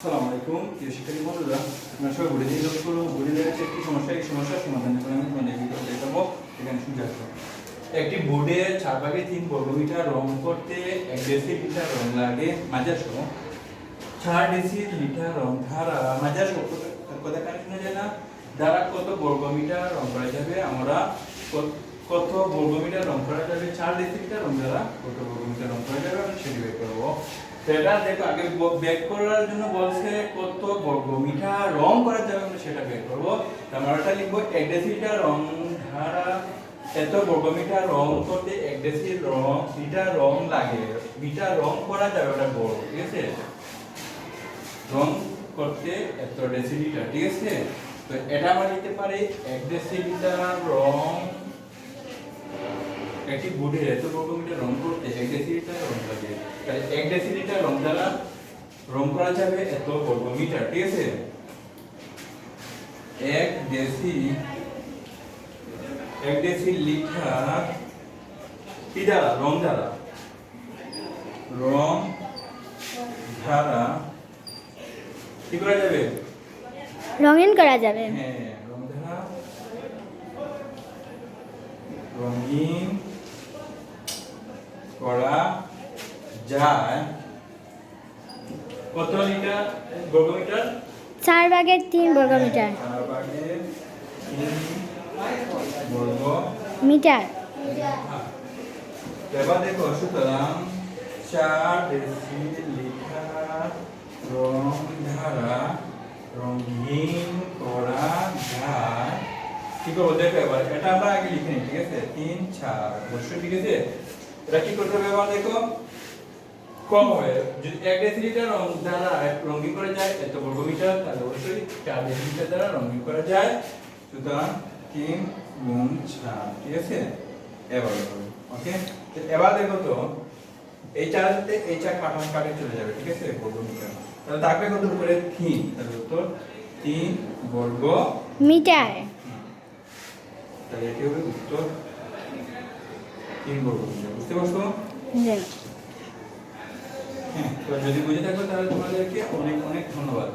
আসসালামু আলাইকুম। প্রিয় শিক্ষার্থী বন্ধুরা আমরা সবাই ঘুরে দিয়ে লক্ষ্য করব ঘুরে দিয়ে একটি সমস্যা। এই সমস্যার সমাধান করে আমি তোমাদের ভিডিও দেখাবো এখানে আসব একটি বোর্ডে চার ভাগে তিন বর্গমিটার রং করতে এক ডেসি লিটার রং লাগে মাজার সহ চার ডেসি লিটার রং ধারা মাজার সহ কথা কানে শোনা যায় না? দ্বারা কত বর্গমিটার রং করা যাবে? আমরা কত বর্গমিটার রং করা যাবে? চার ডেসি লিটার রং দ্বারা কত বর্গমিটার রং করা যাবে? আমরা সেটি বের করব। এটা দেখো, আগে বেক করার জন্য বলছে কত বর্গমিটার রং করা যাবে আমরা সেটা বের করব। তো আমরা লিখব এক ডেসিলিটার রং ধারা, এত বর্গমিটার রং করতে এক ডেসি রং লিটার রং লাগে, মিটার রং করা যাবে ওটা বড়, ঠিক আছে? রং করতে এত ডেসিলিটার ঠিক আছে? তো এটা আমরা লিখতে পারি এক ডেসিলিটার রং একটি বোর্ডে এত বর্গমিটার রং করতে এক ডেসিলিটার রং লাগে তাহলে এক ডেসিলিটার রং দ্বারা রং করা যাবে এত বর্গমিটার ঠিক আছে? এক ডেসি এক ডেসি লিটার কি দ্বারা? রং দ্বারা। রং ধারা কি করা যাবে? রঙিন করা যাবে। হ্যাঁ রং ধারা রঙিন করা যায়। কত লিটার? বর্গমিটার? চার ভাগের তিন বর্গমিটার। চার ভাগের তিন বর্গ মিটার এবার দেখো সুতরাং চার ডেসি লিটার রং ধারা রঙিন করা যায়। কি করব? দেখো এবার এটা আমরা আগে লিখে নিই ঠিক আছে? তিন চার অবশ্যই ঠিক আছে? এটা কি করতে হবে এবার দেখো? কম হবে। যদি এক ডেসিলিটার রং দ্বারা রঙিন করা যায় এত বর্গমিটার তাহলে অবশ্যই চার ডেসিলিটার দ্বারা রঙিন করা যায়। সুতরাং তিন গুণ চার ঠিক আছে? এবার ওকে এবার দেখো তো এই চারতে এই চার কাটানো কাটে চলে যাবে ঠিক আছে? বর্গমিটার তাহলে থাকবে কত উপরে? তিন। তাহলে উত্তর তিন বর্গ মিটার। তাহলে এটি হবে উত্তর তিন বর্গ বুঝতে পারছ? হ্যাঁ যদি বুঝে থাকো তাহলে তোমাদেরকে অনেক অনেক ধন্যবাদ।